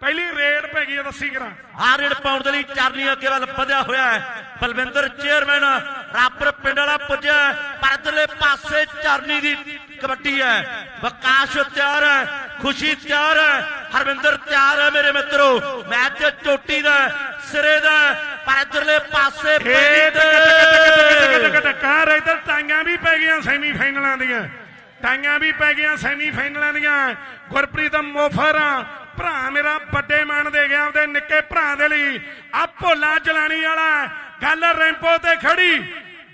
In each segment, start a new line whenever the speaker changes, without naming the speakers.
ਪਹਿਲੀ ਰੇਡ ਪੈ ਗਈ ਆ ਦੱਸੀ ਕਰਾਂ
ਹਾਰਡ ਪਾਉਣ ਦੇ ਲਈ ਚਰਨੀ ਅੱਗੇ ਵੱਲ ਵਧਿਆ ਹੋਇਆ ਹੈ ਬਲਵਿੰਦਰ ਚੇਅਰਮੈਨ ਰਾਪਰ ਪਿੰਡ ਵਾਲਾ ਪੁੱਜਿਆ ਹੈ। ਪਰ ਇੱਧਰਲੇ ਪਾਸੇ ਚਰਨੀ ਦੀ ਕਬੱਡੀ ਹੈ ਵਿਕਾਸ ਤਿਆਰ ਹੈ ਖੁਸ਼ੀ ਤਿਆਰ ਹੈ ਹਰਵਿੰਦਰ ਤਿਆਰ ਹੈ ਮੇਰੇ ਮਿੱਤਰੋ ਮੈਚ ਚੋਟੀ ਦਾ ਸਿਰੇ ਦਾ। ਪਰ ਇੱਧਰਲੇ ਪਾਸੇ ਤੇ
ਟੱਕਰ ਇਧਰ ਟਾਈਆਂ ਵੀ ਪੈ ਗਈਆਂ ਸੈਮੀ ਫਾਈਨਲਾਂ ਦੀਆਂ ਟਾਈਆਂ ਵੀ ਪੈ ਗਈਆਂ ਸੈਮੀ ਫਾਈਨਲਾਂ ਦੀਆਂ ਗੁਰਪ੍ਰੀਤ ਮੋਫਰ ਭਰਾ ਮੇਰਾ ਵੱਡੇ ਮਾਨ ਦੇ ਗਿਆ ਉਹਦੇ ਨਿੱਕੇ ਭਰਾ ਦੇ ਲਈ। ਆ ਭੋਲਾ ਚਲਾਣੀ ਵਾਲਾ ਗੱਲ ਰੈਂਪੋ ਤੇ ਖੜੀ।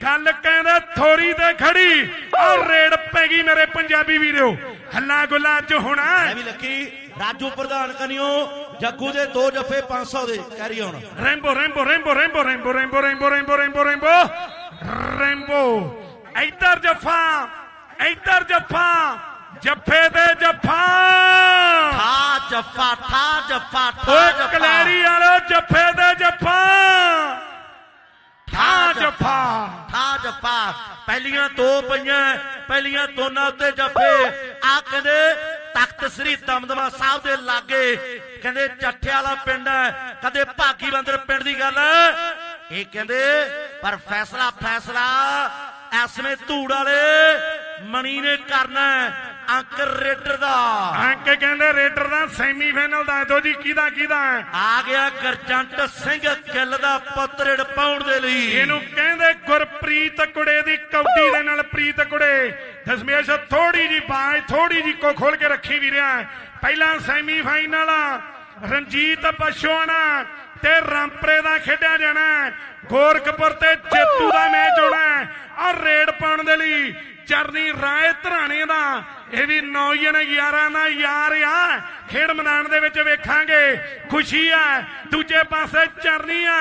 ਗੱਲ ਕਹਿੰਦੇ ਥੋਰੀ ਤੇ ਖੜੀ। ਆ ਰੇਡ ਪੈ ਗਈ ਮੇਰੇ ਪੰਜਾਬੀ ਵੀਰੋ। ਹੱਲਾ ਗੁੱਲਾ ਚ ਹੋਣਾ
ਮੈਂ ਵੀ ਲੱਕੀ ਰਾਜੂ ਪ੍ਰਧਾਨ ਕਨਿਓ ਜੱਗੂ ਦੇ ਦੋ ਜੱਫੇ 500 ਦੇ ਕੈਰੀ ਆਉਣ
Rambo Rambo Rambo Rambo Rambo Rambo Rambo Rambo Rambo Rambo Rambo ਇੱਧਰ ਜੱਫਾ ਇੱਧਰ ਜੱਫਾ। ਜੱਫੇ ਤੇ ਜੱਫਾ।
ਠਾ ਜੱਫਾ ਠਾ ਜੱਫਾ ਠਾ
ਓਏ
ਜੱਫਾ।
ਕਲੈਰੀ ਵਾਲੋ ਜੱਫੇ ਤੇ ਜੱਫਾ। ਠਾ ਜੱਫਾ
ਠਾ ਜੱਫਾ। ਪਹਿਲੀਆਂ ਦੋ ਪਈਆਂ ਪਹਿਲੀਆਂ ਦੋਨਾਂ ਉੱਤੇ ਜੱਫੇ। ਆ ਕਹਿੰਦੇ ਤਖਤ ਸ੍ਰੀ ਦਮਦਮਾ ਸਾਹਿਬ ਦੇ ਲਾਗੇ। ਕਹਿੰਦੇ ਚੱਠੇ ਵਾਲਾ ਪਿੰਡ ਹੈ। ਕਦੇ ਭਾਗੀ ਬੰਦਰ ਪਿੰਡ ਦੀ ਗੱਲ ਹੈ। ਇਹ ਕਹਿੰਦੇ ਪਰ ਫੈਸਲਾ ਫੈਸਲਾ। ਐਸਵੇਂ ਧੂੜ ਵਾਲੇ ਮਣੀ ਨੇ ਕਰਨਾ ਅੰਕ ਰੇਡਰ ਦਾ।
ਅੰਕ ਕਹਿੰਦੇ ਰੇਡਰ ਦਾ ਸੈਮੀ ਫਾਈਨਲ ਦੱਸ ਦਿਓ ਜੀ ਕਿਹਦਾ ਕਿਹਦਾ ਹੈ?
ਆ ਗਿਆ ਗਰਜੰਟ ਸਿੰਘ ਗਿੱਲ ਦਾ ਪੁੱਤਰੜ ਪਾਉਣ ਦੇ ਲਈ।
ਇਹਨੂੰ ਕਹਿੰਦੇ ਗੁਰਪ੍ਰੀਤ ਕੁੜੇ ਦੀ ਕੌਡੀ ਦੇ ਨਾਲ ਪ੍ਰੀਤ ਕੁੜੇ। ਦਸਮੇਸ਼ ਥੋੜੀ ਜੀ ਬਾਜ ਥੋੜੀ ਜੀ ਕੋ ਖੋਲ ਕੇ ਰੱਖੀ ਵੀ ਰਿਹਾ ਪਹਿਲਾ ਸੈਮੀ ਫਾਈਨਲ ਰਣਜੀਤ ਬਸ਼ੋਣਾ ਤੇ ਰਾਮਪਰੇ ਦਾ ਖੇਡਿਆ ਜਾਣਾ ਗੋਰਖਪੁਰ ਤੇ ਜੇਤੂ ਦਾ ਮੈਚ ਹੋਣਾ ਔਰ ਰੇਡ ਪਾਉਣ ਦੇ ਲਈ ਚਰਨੀ ਰਾਏ ਧਰਾਣੇ ਦਾ ਇਹ ਵੀ ਨੌਜਵਾਨ ਯਾਰਾਂ ਦਾ ਯਾਰ ਆ ਖੇਡ ਮੈਦਾਨ ਦੇ ਵਿੱਚ ਵੇਖਾਂਗੇ ਖੁਸ਼ੀ ਆ ਦੂਜੇ ਪਾਸੇ ਚਰਨੀ ਆ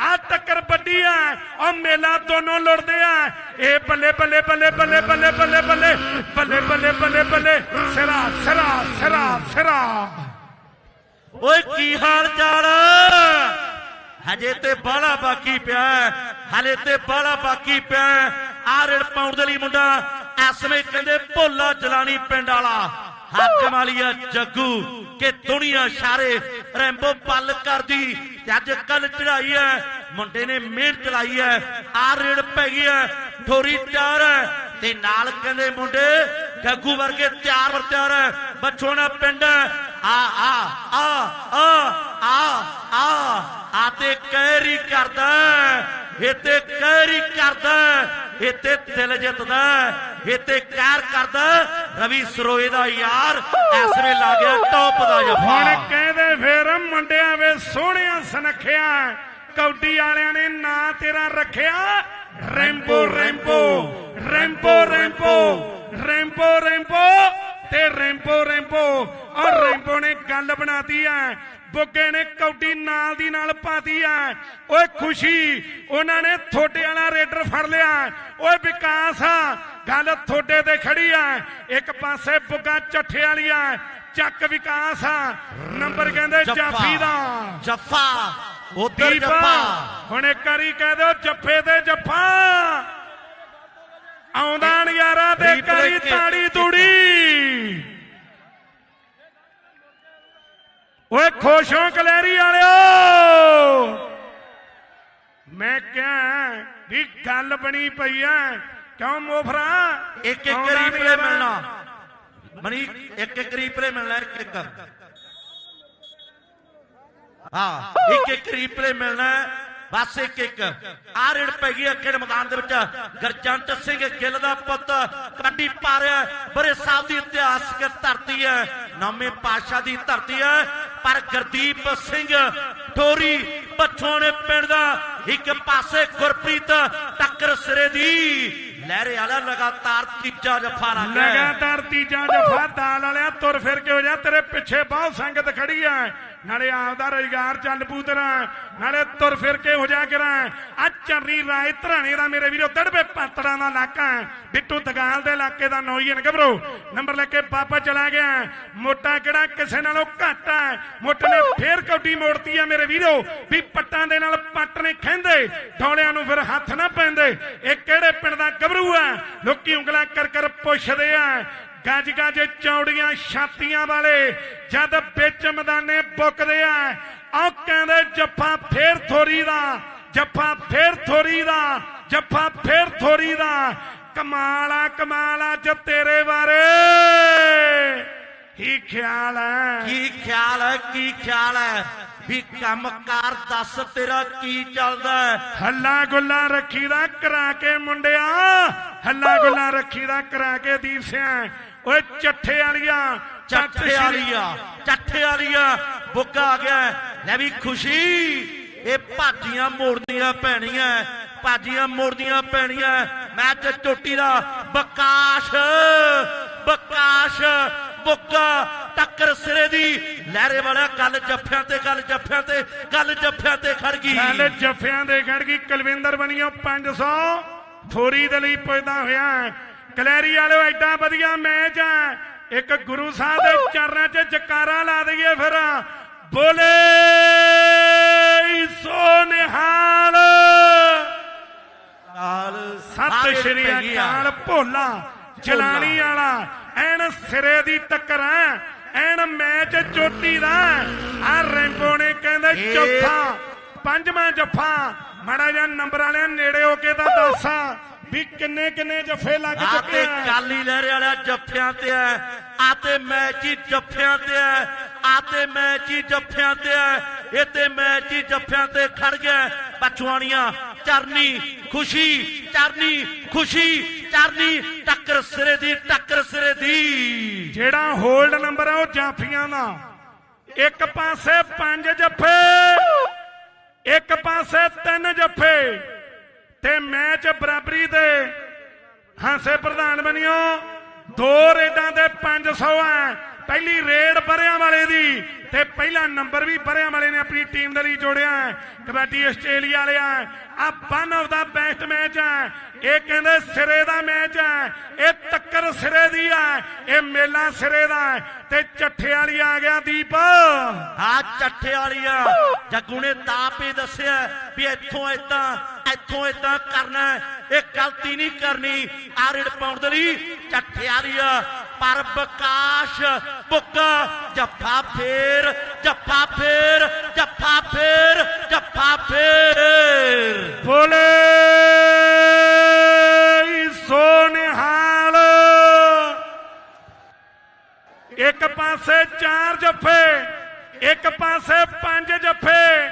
ਆ ਟੱਕਰ ਵੱਡੀ ਆ ਉਹ ਮੇਲਾ ਦੋਨੋਂ ਲੁੜਦੇ ਆ ਇਹ ਬੱਲੇ ਬੱਲੇ ਬੱਲੇ ਬੱਲੇ ਬੱਲੇ ਬੱਲੇ ਬੱਲੇ ਬੱਲੇ ਬੱਲੇ ਬੱਲੇ ਬੱਲੇ ਸਿਰਾ ਸਿਰਾ ਸਿਰਾ ਸਿਰਾ
ਓਏ ਕੀ ਹਾਲ ਚਾਲ ਹਜੇ ਤੇ ਬਾਲਾ ਬਾਕੀ ਪਿਆ ਹੈ। ਹਲੇ ਤੇ ਬਾਲਾ ਬਾਕੀ ਪਿਆ ਹੈ। ਆਹ ਰੇਡ ਪਾਉਣ ਦੇ ਲਈ ਮੁੰਡਾ ਐਸਵੇਂ ਕਹਿੰਦੇ, ਭੋਲਾ ਜਲਾਣੀ ਪਿੰਡ ਵਾਲਾ ਹਾਕਮ ਵਾਲੀਆ ਜੱਗੂ, ਕਿ ਦੁਨੀਆ ਸਾਰੇ ਰੈਂਬੋ ਪੱਲ ਕਰਦੀ ਤੇ ਅੱਜ ਕੱਲ ਚੜਾਈ ਹੈ, ਮੁੰਡੇ ਨੇ ਮਿਹਨਤ ਚਲਾਈ ਹੈ, ਆਹ ਰੇਡ ਪੈ ਗਈ ਹੈ, ਠੋਰੀ ਤਿਆਰ ਹੈ ਤੇ ਨਾਲ ਕਹਿੰਦੇ ਮੁੰਡੇ, ਗੱਗੂ ਵਰਗੇ ਤਿਆਰ ਵਰ ਤਿਆਰ ਹੈ ਬਚੋਣਾ ਪਿੰਡ ਹੈ। ਆ ਆ ਆ ਆ ਆ ਆ ਆ ਤੇ ਕਹਿਰੀ ਕਰਦਾ ਹੈ। ਇਹ ਤੇ ਕਹਿਰੀ ਕਰਦਾ ਹੈ। ਇਹ ਤੇ ਦਿਲ ਜਿੱਤਦਾ ਹੈ। ਇਹ ਤੇ ਕਹਿਰ ਕਰਦਾ ਰਵੀ ਸਰੋਏ ਦਾ ਯਾਰ ਇਸ ਵੇ ਲਾ ਗਿਆ ਟੌਪ ਦਾ
ਹੁਣ ਕਹਿੰਦੇ ਫੇਰ ਮੁੰਡਿਆਂ ਵੇ ਸੋਹਣਿਆ ਸੁਨੱਖਿਆ ਕੌਡੀ ਵਾਲਿਆਂ ਨੇ ਨਾਂ ਤੇਰਾ ਰੱਖਿਆ। Rambo Rambo Rambo Rambo Rambo Rambo ਤੇ ਰੈਂਬੋ ਰੈਂਬੋ ਔਰ ਰੈਂਬੋ ਨੇ ਗੱਲ ਬਣਾਤੀ ਐ। ਬੁੱਗੇ ਨੇ ਕੌਡੀ ਨਾਲ ਦੀ ਨਾਲ ਪਾਤੀ ਐ। ਓਏ ਖੁਸ਼ੀ, ਉਹਨਾਂ ਨੇ ਥੋਟੇ ਵਾਲਾ ਰੇਡਰ ਫੜ ਲਿਆ। ਓਏ ਵਿਕਾਸ ਆ ਗੱਲ ਥੋੜੇ ਤੇ ਖੜੀ ਐ ਇੱਕ ਪਾਸੇ ਬੁੱਗਾ ਚੱਠੇ ਵਾਲੀ ਐ ਚੱਕ ਵਿਕਾਸ ਆ। ਨੰਬਰ ਕਹਿੰਦੇ ਜਾਫੀ ਦਾ।
ਜਫਾ ਉਧਰ ਜਫਾ।
ਹੁਣ ਇੱਕ ਵਾਰੀ ਕਹਿ ਦਿਓ ਜੱਫੇ ਤੇ ਜੱਫਾ। ਆਉਂਦਾ ਨਜ਼ਾਰਾ ਤੇ ਕਰੀ ਤਾੜੀ ਤੂੜੀ। ਓਏ ਖੁਸ਼ ਕਲੈਰੀ ਵਾਲਿਓ। ਮੈਂ ਕਿਹਾ ਵੀ ਗੱਲ ਬਣੀ ਪਈ ਐ। ਕਿਉਂ ਮੋਫਰਾ
ਇੱਕ ਇੱਕ ਰੀਪਲੇ। ਮਿਲਣਾ ਮਣੀ ਇੱਕ ਇੱਕ ਰੀਪਲੇ ਮਿਲਣਾ ਇੱਕ ਇੱਕ ਹਾਂ ਇੱਕ ਇੱਕ ਰੀਪਲੇ ਮਿਲਣਾ। ਬਸ ਇੱਕ ਇੱਕ ਆ ਰੇਡ ਪੈ ਗਈ ਖੇਡ ਮੈਦਾਨ ਦੇ ਵਿੱਚ ਗਰਜੰਟ ਸਿੰਘ ਗਿੱਲ ਦਾ ਪੁੱਤ ਕਬੱਡੀ ਪਾ ਰਿਹਾ। ਬਰੇ ਸਾਹਿਬ ਦੀ ਇਤਿਹਾਸਕ ਧਰਤੀ ਹੈ ਨਾਮੇ ਪਾਸ਼ਾ ਦੀ ਧਰਤੀ ਹੈ ਪਰ ਗੁਰਦੀਪ ਸਿੰਘ ਠੋਰੀ ਪਛੋਣੇ ਪਿੰਡ ਦਾ ਇੱਕ ਪਾਸੇ ਗੁਰਪ੍ਰੀਤ ਟੱਕਰ ਸਿਰੇ ਦੀ ਲਹਿਰੇ ਵਾਲਾ ਲਗਾਤਾਰ ਤੀਜਾ ਜਫਾ ਲੱਗ
ਲਗਾਤਾਰ ਤੀਜਾ ਜਫਾ, ਦਾਲ ਵਾਲਿਆ ਤੁਰ ਫਿਰ ਕੇ ਹੋ ਜਾ, ਤੇਰੇ ਪਿੱਛੇ ਬਹੁਤ ਸੰਗਤ ਖੜੀ ਆ ਨਾਲੇ ਆਪਦਾ ਰੁਜ਼ਗਾਰ ਚੱਲ ਪੂ ਤੇਰਾ, ਨਾਲੇ ਤੁਰ ਫਿਰ ਕੇ ਹੋ ਜਾ ਕਰਾਂ। ਆ ਚਰਨੀ ਰਾਏ ਧਰਾਣੇ ਦਾ ਮੇਰੇ ਵੀਰੋ ਤੜਵੇ ਪਾਤੜਾਂ ਦਾ ਇਲਾਕਾ ਬਿੱਟੂ ਦਗਾਲ ਦੇ ਇਲਾਕੇ ਦਾ ਨੌਜਵਾਨ ਗੱਭਰੂ ਨੰਬਰ ਲੈ ਕੇ ਪਾਪਾ ਚਲਾ ਗਿਆ ਮੋਟਾ ਕਿਹੜਾ ਕਿਸੇ ਨਾਲੋਂ ਘੱਟ ਹੈ? ਮੋਟੇ ਨੇ ਫੇਰ ਕੌਡੀ ਮੋੜਤੀ ਹੈ ਮੇਰੇ ਵੀਰੋ। ਵੀ ਪੱਟਾਂ ਦੇ ਨਾਲ ਪੱਟ ਨੇ ਖਹਿੰਦੇ। ਢੋਲਿਆਂ ਨੂੰ ਫਿਰ ਹੱਥ ਨਾ ਪੈਂਦੇ। ਇਹ ਕਿਹੜੇ ਪਿੰਡ ਦਾ ਘਬਰੂ ਹੈ? ਲੋਕੀ ਉਂਗਲਾਂ ਕਰ ਕਰ ਪੁੱਛਦੇ ਆ। ਗੱਜ ਗੱਜ ਚੌੜੀਆਂ ਛਾਤੀਆਂ ਵਾਲੇ ਜਦ ਵਿੱਚ ਮੈਦਾਨੇ ਬੁੱਕਦੇ ਆ ਆਹ ਕਹਿੰਦੇ ਜੱਫਾ ਫੇਰ ਥੋਰੀ ਦਾ ਜੱਫਾ ਫੇਰ ਥੋਰੀ ਦਾ ਜੱਫਾ ਫੇਰ ਥੋਰੀ ਦਾ। ਕਮਾਲਾ ਕਮਾਲਾ ਜ ਤੇਰੇ ਬਾਰੇ। ਹੀ ਖਿਆਲ ਹੈ
ਕੀ ਖਿਆਲ ਹੈ ਕੀ ਖਿਆਲ ਹੈ ਵੀ ਕੰਮਕਾਰ ਦੱਸ ਤੇਰਾ ਕੀ ਚੱਲਦਾ?
ਹੱਲਾ ਗੁੱਲਾ ਰੱਖੀਦਾ ਕਰਾ ਕੇ ਮੁੰਡਿਆ ਹੱਲਾ ਗੁੱਲਾ ਰੱਖੀਦਾ ਕਰਾ ਕੇ ਦੀਪ ਸਿਆ। ਓਏ ਚੱਠੇ ਵਾਲੀਆ ਚੱਠ
ਵਾਲੀਆ ਚੱਠੇ ਵਾਲੀਆ ਬੁੱਗਾ ਆ ਗਿਆ ਲੈ ਵੀ ਖੁਸ਼ੀ ਇਹ ਭਾਜੀਆਂ ਮੋੜਦੀਆਂ ਪੈਣੀਆਂ ਭਾਜੀਆਂ ਮੋੜਦੀਆਂ ਪੈਣੀਆਂ ਮੈਚ ਚੋਟੀ ਦਾ ਬਕਾਸ਼ ਬਕਾਸ਼ ਬੁੱਗਾ ਟੱਕਰ ਸਿਰੇ ਦੀ। ਲਹਿਰੇ ਵਾਲਾ ਗੱਲ ਜੱਫਿਆਂ ਤੇ ਗੱਲ ਜੱਫਿਆਂ ਤੇ ਗੱਲ ਜੱਫਿਆਂ ਤੇ ਖੜ ਗਈ।
ਗੱਲ ਜੱਫਿਆਂ ਦੇ ਖੜ ਗਈ। ਕੁਲਵਿੰਦਰ ਬਣੀਓ 500 ਥੋਰੀ ਦੇ ਲਈ ਪੁੱਜਦਾ ਹੋਇਆ ਕਲੈਰੀ ਵਾਲਿਓ ਐਡਾ ਵਧੀਆ ਮੈਚ ਹੈ ਇੱਕ ਗੁਰੂ ਸਾਹਿਬ ਦੇ ਚਰਨਾਂ 'ਚ ਜਕਾਰਾ ਲਾ ਦਈਏ ਫਿਰ। ਬੋਲੇ ਸੋ ਨਿਹਾਲ।
ਨਾਲ
ਸਤਿ ਸ਼੍ਰੀ
ਆ।
ਅਕਾਲ ਭੋਲਾ ਜਲਾਣੀ ਵਾਲਾ। ਐਨ ਸਿਰੇ ਦੀ ਟੱਕਰ ਐਨ ਮੈਚ ਚੋਟੀ ਦਾ। ਆ ਰੈਂਬੋ ਨੇ ਕਹਿੰਦੇ ਚੌਥਾ ਪੰਜਵਾਂ ਜੱਫਾ। ਮਾੜਾ ਜਿਹਾ ਨੰਬਰ ਵਾਲਿਆਂ ਨੇੜੇ ਹੋ ਕੇ ਤਾਂ ਦੱਸ। ਵੀ ਕਿੰਨੇ ਕਿੰਨੇ ਜੱਫੇ ਲੱਗ
ਆ
ਚੁੱਕੇ
ਤੇ
ਆ।
ਕਾਲੀ ਲਹਿਰੇ ਵਾਲਾ ਜੱਫਿਆਂ ਤੇ ਐ ਆ ਤੇ ਮੈਚ ਹੀ ਜੱਫਿਆਂ ਤੇ ਐ ਆ ਤੇ ਮੈਚ ਹੀ ਜੱਫਿਆਂ ਤੇ ਐ ਇਹ ਤੇ ਮੈਚ ਹੀ ਜੱਫਿਆਂ ਤੇ ਖੜ ਗਿਆ। ਪਛਵਾਣੀਆਂ ਚਰਨੀ ਖੁਸ਼ੀ ਚਰਨੀ ਖੁਸ਼ੀ ਚਰਨੀ ਟੱਕਰ ਸਿਰੇ ਦੀ ਟੱਕਰ ਸਿਰੇ ਦੀ।
ਜਿਹੜਾ ਹੋਲਡ ਨੰਬਰ ਆ ਉਹ ਜਾਫੀਆਂ ਦਾ। ਇੱਕ ਪਾਸੇ ਪੰਜ ਜੱਫੇ ਇੱਕ ਪਾਸੇ ਤਿੰਨ ਜੱਫੇ। ਤੇ ਮੈਚ ਬਰਾਬਰੀ ਦੇ। ਹਾਂਸੇ ਪ੍ਰਧਾਨ ਬਣਿਓ ਦੋ ਰੇਡਾਂ ਦੇ 500 ਹੈ ਪਹਿਲੀ ਰੇਡ ਬਰਿਆਂ ਵਾਲੇ ਦੀ ਤੇ ਪਹਿਲਾ ਨੰਬਰ ਵੀ ਬਰਿਆਂ ਵਾਲੇ ਨੇ ਆਪਣੀ ਟੀਮ ਦੇ ਲਈ ਜੋੜਿਆ ਹੈ। ਕਬੱਡੀ ਆਸਟ੍ਰੇਲੀਆ ਵਾਲਿਆ ਆ। One of the best match ਹੈ ਇਹ ਕਹਿੰਦੇ ਸਿਰੇ ਦਾ ਮੈਚ ਹੈ ਇਹ ਟੱਕਰ ਸਿਰੇ ਦੀ ਹੈ ਇਹ ਮੇਲਾ ਸਿਰੇ ਦਾ ਹੈ। ਤੇ ਚੱਠੇ ਵਾਲੀ ਆ ਗਿਆ ਦੀਪ।
ਆ ਚੱਠੇ ਵਾਲੀਆ ਜੱਗੂ ਨੇ ਤਾਪ ਹੀ ਦੱਸਿਆ ਵੀ ਇੱਥੋਂ ਏਦਾਂ ਇੱਥੋਂ ਏਦਾਂ ਕਰਨਾ ਇਹ ਗਲਤੀ ਨਹੀਂ ਕਰਨੀ। ਆਰੜ ਪਾਉਣ ਦੇ ਲਈ ਚੱਠੇ ਵਾਲੀਆ ਪਰ ਕਾਸ਼ ਬੁੱਗਾ ਜੱਫਾ ਫੇਰ ਜੱਫਾ ਫੇਰ ਜੱਫਾ ਫੇਰ ਜੱਫਾ ਫੇਰ।
ਬੋਲੇ ਸੋ ਇੱਕ ਪਾਸੇ ਚਾਰ ਜੱਫੇ, ਇੱਕ ਪਾਸੇ ਪੰਜ ਜੱਫੇ।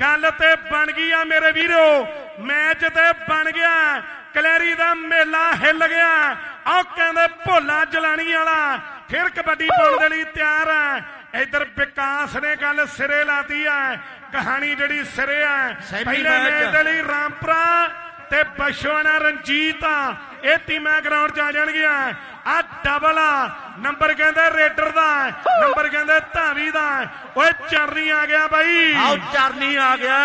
ਗੱਲ ਤੇ ਬਣ ਗਈ ਆ ਮੇਰੇ ਵੀਰੋ, ਮੈਚ ਤੇ ਬਣ ਗਿਆ, ਕਲੈਰੀ ਦਾ ਮੇਲਾ ਹਿੱਲ ਗਿਆ। ਆਹ ਕਹਿੰਦੇ ਭੋਲਾ ਜਲਾਣੀ ਵਾਲਾ ਫਿਰ ਕਬੱਡੀ ਪਾਉਣ ਦੇ ਲਈ ਤਿਆਰ ਹੈ ਇਧਰ ਵਿਕਾਸ ਨੇ ਗੱਲ ਸਿਰੇ ਲਾਤੀ ਹੈ ਕਹਾਣੀ ਜਿਹੜੀ ਸਿਰੇ ਹੈ ਪਹਿਲੇ
ਮੈਚ।
ਦੇ ਲਈ ਰਾਮਪੁਰਾ ਤੇ ਬਸ਼ਵਾਨਾ ਰਣਜੀਤ ਆ। ਇਹ ਟੀਮਾਂ ਗਰਾਊਂਡ 'ਚ ਆ ਜਾਣਗੀਆਂ। ਆ ਡਬਲ ਆ। ਨੰਬਰ ਕਹਿੰਦੇ ਰੇਡਰ ਦਾ ਨੰਬਰ ਕਹਿੰਦੇ ਧਾਵੀ ਦਾ। ਓਏ ਚਰਨੀ ਆ ਗਿਆ ਬਾਈ।
ਆਓ ਚਰਨੀ ਆ ਗਿਆ।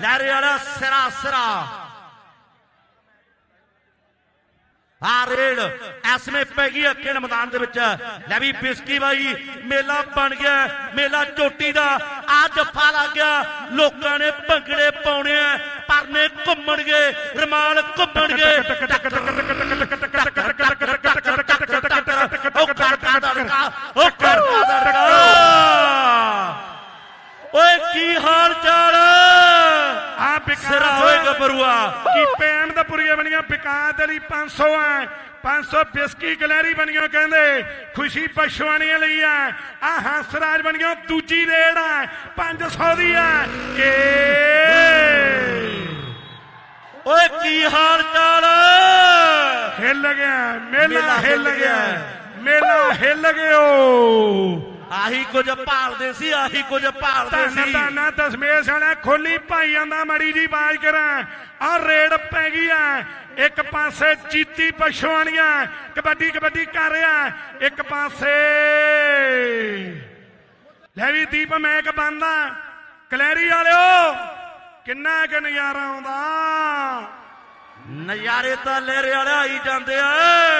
ਲਹਿਰੇ ਵਾਲਾ ਸਿਰਾ ਸਿਰਾ। ਆ ਰੇਡ ਐਸਮੇ ਪੈ ਗਈ ਅੱਖੇ ਮੈਦਾਨ ਦੇ ਵਿੱਚ। ਲੈ ਵੀ ਬਿਸਕੀ ਬਾਈ ਮੇਲਾ ਬਣ ਗਿਆ ਮੇਲਾ ਚੋਟੀ ਦਾ। ਆ ਜੱਫਾ ਲੱਗ ਗਿਆ ਲੋਕਾਂ ਨੇ ਭੰਗੜੇ ਪਾਉਣੇ ਆ ਪਰਨੇ ਘੁੰਮਣਗੇ ਰਮਾਲ ਘੁੰਮਣਗੇ ਉਹ ਕਰਦਾ ਦੜਕਾ ਉਹ ਕਰਦਾ ਦੜਕਾ। ਓਏ ਕੀ ਹਾਲ ਚਾਲ?
ਆ
ਸਿਰਾ ਹੋਏ ਗੱਭਰੂਆ
ਕੀ ਪੈਮ ਦਾ ਪੁਰੀਆਂ ਬਣੀਆਂ ਵਿਕਾਸ ਦੇ ਲਈ 500 ਹੈ 500 ਬਿਸਕੀ ਗਲੈਰੀ ਬਣੀਆਂ ਕਹਿੰਦੇ ਖੁਸ਼ੀ ਪਸ਼ਵਾਨੀਆਂ ਲਈ ਹੈ ਆ ਹੰਸਰਾਜ ਬਣੀਆਂ ਦੂਜੀ ਰੇਡ ਹੈ 500 ਦੀ ਹੈ ਏ।
ਓਏ ਕੀ ਹਾਲ ਚਾਲ?
ਹਿੱਲ ਗਿਆ ਮੇਲਾ ਹਿੱਲ ਗਿਆ। ਮੇਲਾ ਹਿੱਲ ਗਿਓ।
ਆਹੀ ਕੁਝ ਭਾਲਦੇ ਸੀ ਆਹੀ ਕੁਝ ਭਾਲਦੇ ਸੀ।
ਧੰਨ ਦਸਮੇਸ਼ ਵਾਲਾ ਖੋਲੀ ਭਾਈਆਂ ਦਾ ਮੜੀ ਜੀ ਬਾਜ ਕਰਾਂ। ਆ ਰੇਡ ਪੈ ਗਈ ਆ ਇੱਕ ਪਾਸੇ ਚੀਤੀ ਪਛਵਾਣੀਆਂ ਕਬੱਡੀ ਕਬੱਡੀ ਕਰ ਰਿਹਾ ਇੱਕ ਪਾਸੇ ਲੈ ਵੀ ਦੀਪ ਮੈਕ ਬੰਦਾ। ਕਲੈਰੀ ਵਾਲਿਓ ਕਿੰਨਾ ਕੁ ਨਜ਼ਾਰਾ ਆਉਂਦਾ।
ਨਜ਼ਾਰੇ ਤਾਂ ਲਹਿਰੇ ਵਾਲੇ ਆਈ ਜਾਂਦੇ ਆ।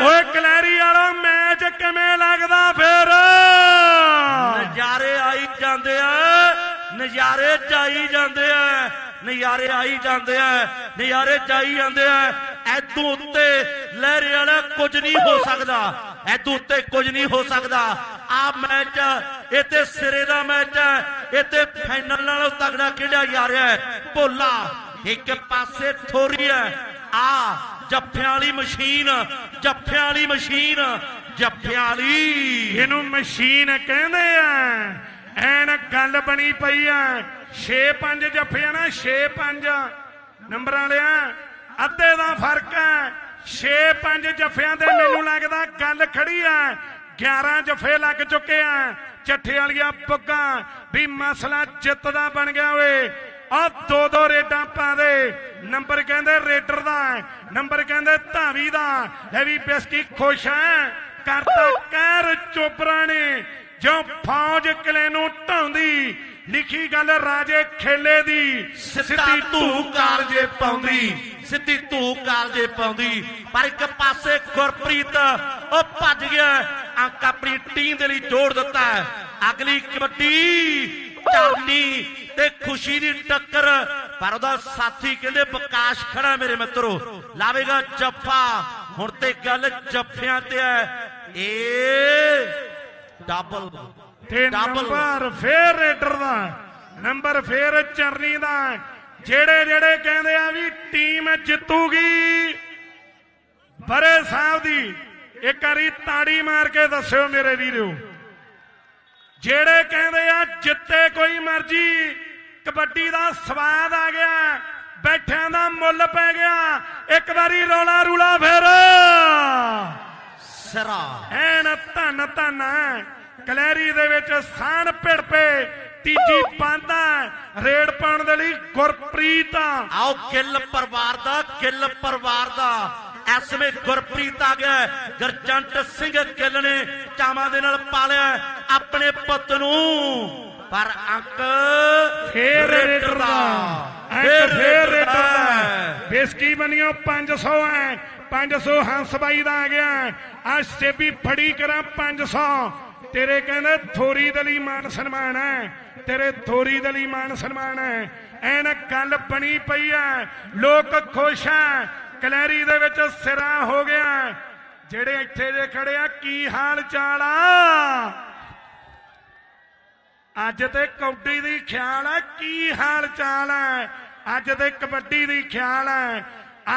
ਓਏ ਕਲੈਰੀ ਵਾਲਾ ਮੈਚ ਕਿਵੇਂ ਲੱਗਦਾ ਫੇਰ?
ਨਜ਼ਾਰੇ ਆਈ ਜਾਂਦੇ ਆ ਨਜ਼ਾਰੇ ਚਾਈ ਜਾਂਦੇ ਆ ਨਜ਼ਾਰੇ ਆਈ ਜਾਂਦੇ ਆ ਨਜ਼ਾਰੇ ਚਾਈ ਜਾਂਦੇ ਆ ਐਦੋਂ ਉੱਤੇ ਲਹਿਰੇ ਵਾਲਾ ਕੁਝ ਨਹੀਂ ਹੋ ਸਕਦਾ, ਐਦੂ ਉੱਤੇ ਕੁਝ ਨਹੀਂ ਹੋ ਸਕਦਾ। ਆ ਮੈਚ ਇਹ ਤੇ ਸਿਰੇ ਦਾ ਮੈਚ ਹੈ ਇਹ ਤੇ ਫਾਈਨਲ ਨਾਲੋਂ ਤਗੜਾ ਕਿਹੜਾ ਜਾ ਰਿਹਾ ਹੈ ਭੋਲਾ, ਇੱਕ ਪਾਸੇ ਥੋਰੀ ਹੈ ਆ, ਜੱਫਿਆਂ ਵਾਲੀ ਮਸ਼ੀਨ, ਜੱਫਿਆਂ ਵਾਲੀ ਮਸ਼ੀਨ ਜੱਫਿਆਂ ਵਾਲੀ,
ਇਹਨੂੰ ਮਸ਼ੀਨ ਕਹਿੰਦੇ ਆ। ਐਨ ਗੱਲ ਬਣੀ ਪਈ ਆ। 6-5 ਜੱਫਿਆਂ ਨਾ 6-5 ਨੰਬਰਾਂ ਵਾਲਿਆ। ਅੱਧੇ ਦਾ ਫ਼ਰਕ ਹੈ 6-5 ਜੱਫਿਆਂ ਤੇ ਮੈਨੂੰ ਲੱਗਦਾ ਗੱਲ ਖੜੀ ਆ। 11 ਜੱਫੇ ਲੱਗ ਚੁੱਕੇ ਆ। ਚੱਠੇ ਵਾਲੀਆਂ ਪੁੱਗਾਂ ਵੀ ਮਸਲਾ ਜਿੱਤ ਦਾ ਬਣ ਗਿਆ ਓਏ। ਆ ਦੋ ਦੋ ਰੇਡਾਂ ਪਾ ਦੇ। ਨੰਬਰ ਕਹਿੰਦੇ ਰੇਡਰ ਦਾ, ਨੰਬਰ ਕਹਿੰਦੇ ਧਾਵੀ ਦਾ। ਲੈ ਵੀ ਬਿਸਕੀ ਖੁਸ਼ ਹੈ ਕਰਤਾ ਕਹਿਰ ਚੋਬਰਾ ਨੇ ਜੋ ਫੌਜ ਕਿਲੇ ਨੂੰ ਢਾਉਂਦੀ ਲਿਖੀ ਗੱਲ ਰਾਜੇ ਖੇਲੇ ਦੀ
ਸਿੱਧੀ ਧੂ ਕਾਲਜੇ ਪਾਉਂਦੀ ਸਿੱਧੀ ਧੂ ਕਾਲਜੇ ਪਾਉਂਦੀ ਪਰ ਇੱਕ ਪਾਸੇ ਗੁਰਪ੍ਰੀਤ ਉਹ ਭੱਜ ਗਿਆ ਅੰਕ ਆਪਣੀ ਟੀਮ ਦੇ ਲਈ ਜੋੜ ਦਿੱਤਾ। ਅਗਲੀ ਕਬੱਡੀ ਚਾਲਨੀ ਤੇ ਖੁਸ਼ੀ ਦੀ ਟੱਕਰ ਪਰ ਉਹਦਾ ਸਾਥੀ ਕਹਿੰਦੇ ਵਿਕਾਸ ਖੜਾ ਮੇਰੇ ਮਿੱਤਰੋ ਲਾਵੇਗਾ ਜੱਫਾ ਹੁਣ ਤੇ ਗੱਲ ਜੱਫਿਆਂ ਤੇ ਹੈ ਏ ਡਬਲ
ਤੇ
ਡਬਲ
ਨੰਬਰ ਫੇਰ ਰੇਡਰ ਦਾ ਨੰਬਰ ਫੇਰ ਚਰਨੀ ਦਾ। ਜਿਹੜੇ ਜਿਹੜੇ ਕਹਿੰਦੇ ਆ ਵੀ ਟੀਮ ਜਿੱਤੂਗੀ ਬਰੇ ਸਾਹਿਬ ਦੀ ਇੱਕ ਵਾਰੀ ਤਾੜੀ ਮਾਰ ਕੇ ਦੱਸਿਓ ਮੇਰੇ ਵੀਰੋ। ਜਿਹੜੇ ਕਹਿੰਦੇ ਆ ਜਿੱਤੇ ਕੋਈ ਮਰਜ਼ੀ ਕਬੱਡੀ ਦਾ ਸਵਾਦ ਆ ਗਿਆ ਬੈਠਿਆਂ ਦਾ ਮੁੱਲ ਪੈ ਗਿਆ ਇੱਕ ਵਾਰੀ ਰੌਲਾ ਰੂਲਾ ਫੇਰ
ਸਰਾ।
ਐਨ ਧੰਨ ਧੰਨ। ਕਲੈਰੀ ਦੇ ਵਿੱਚ ਸਾਨ ਭਿੜ ਪਏ। ਤੀਜੀ ਪਾਂਦਾ ਰੇਡ ਪਾਉਣ ਦੇ ਲਈ ਗੁਰਪ੍ਰੀਤ
ਆਓ ਕਿੱਲ ਪਰਿਵਾਰ ਦਾ ਕਿੱਲ ਪਰਿਵਾਰ ਦਾ। ਇਸ ਵੇ ਗੁਰਪ੍ਰੀਤ ਆ ਗਿਆ। ਗੁਰਜੰਟ ਸਿੰਘ ਕਿੱਲ ਨੇ ਚਾਵਾਂ ਦੇ ਨਾਲ ਪਾਲਿਆ ਆਪਣੇ ਪੁੱਤ ਨੂੰ। ਪਰ ਅੰਕ
ਫੇਰ ਰੇਡਰ ਦਾ
ਹੈ।
ਬੇਸਕੀ ਬਣਿਓ? 500 ਹੈ 500 ਹੰਸ ਬਾਈ ਦਾ ਆ ਗਿਆ। ਆ ਸੇਬੀ ਫੜੀ ਕਰਾਂ 500 ਤੇਰੇ ਕਹਿੰਦੇ ਥੋਰੀ ਦੇ ਲਈ ਮਾਨ ਸਨਮਾਨ ਹੈ ਤੇਰੇ ਥੋਰੀ ਦੇ ਲਈ ਮਾਨ ਸਨਮਾਨ ਹੈ ਐਨ ਗੱਲ ਬਣੀ ਪਈ ਹੈ ਲੋਕ ਖੁਸ਼ ਹੈ ਕਲੈਰੀ ਦੇ ਵਿੱਚ ਸਿਰਾ ਹੋ ਗਿਆ। ਜਿਹੜੇ ਇੱਥੇ ਜੇ ਖੜੇ ਆ, ਕੀ ਹਾਲ ਚਾਲ ਆ? ਅੱਜ ਤੇ ਕੌਡੀ ਦੀ ਖਿਆਲ ਆ, ਕੀ ਹਾਲ ਚਾਲ ਹੈ ਅੱਜ ਤੇ ਕਬੱਡੀ ਦੀ ਖਿਆਲ ਹੈ।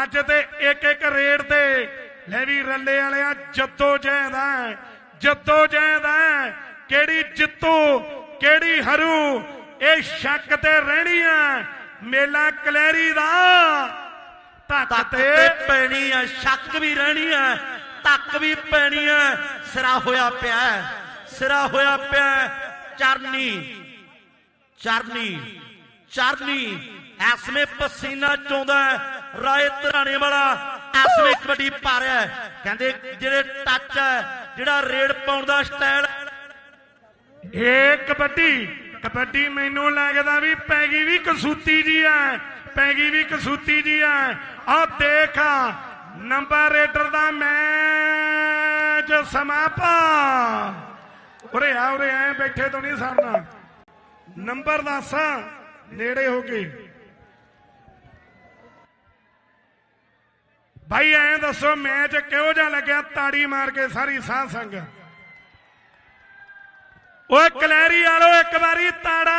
ਅੱਜ ਤੇ ਇੱਕ ਇੱਕ ਰੇਡ ਤੇ ਲੈ ਵੀ ਰੱਲੇ ਵਾਲਿਆ ਜੱਦੋ ਜਹਿਦ ਹੈ। ਜੱਦੋ ਜਹਿਦ ਹੈ। ਕਿਹੜੀ ਜਿੱਤੂ ਕਿਹੜੀ हरू ਇਹ ਸ਼ੱਕ ਤੇ ਰਹਿਣੀ ਹੈ। ਮੇਲਾ ਕਲੈਰੀ ਦਾ ਧੱਕ
ਤੱਕ
ਤੇ
ਪੈਣੀ ਹੈ ਸ਼ੱਕ ਵੀ ਰਹਿਣੀ ਹੈ ਤੱਕ ਵੀ ਪੈਣੀ ਹੈ। ਸਿਰਾ ਹੋਇਆ ਪਿਆ ਸਿਰਾ ਹੋਇਆ ਪਿਆ। ਚਰਨੀ ਚਰਨੀ ਚਰਨੀ ਐਸਵੇਂ ਪਸੀਨਾ ਚੋਂਦਾ ਰਾਏ ਧਰਾਣੇ ਵਾਲਾ ਐਸਵੇਂ ਕਬੱਡੀ ਪਾ ਰਿਹਾ ਕਹਿੰਦੇ ਜਿਹੜੇ ਟੱਚ ਹੈ, ਜਿਹੜਾ ਰੇਡ ਪਾਉਣ ਦਾ ਸਟਾਈਲ
ਇਹ ਕਬੱਡੀ ਕਬੱਡੀ ਮੈਨੂੰ ਲੱਗਦਾ ਵੀ ਪੈ ਵੀ ਕਸੂਤੀ ਜੀ ਆ ਪੈ ਵੀ ਕਸੂਤੀ ਜੀ ਆ ਆ ਦੇਖ, ਨੰਬਰ ਰੇਡਰ ਦਾ ਮੈਚ ਸਮਾਪਾ ਉਰੇ ਆ, ਉਰੇ ਐ ਬੈਠੇ ਤੋਂ ਨਹੀਂ ਸਰਨਾ ਨੰਬਰ ਦੱਸ, ਨੇੜੇ ਹੋ ਕੇ ਭਾਈ, ਐਂ ਦੱਸੋ ਮੈਚ ਕਿਹੋ ਜਿਹਾ ਲੱਗਿਆ ਤਾੜੀ ਮਾਰ ਕੇ ਸਾਰੀ ਸਾਹ ਸੰਗ ਓਏ, ਕਲੈਰੀ ਵਾਲੋ, ਇੱਕ ਵਾਰੀ ਤਾੜਾ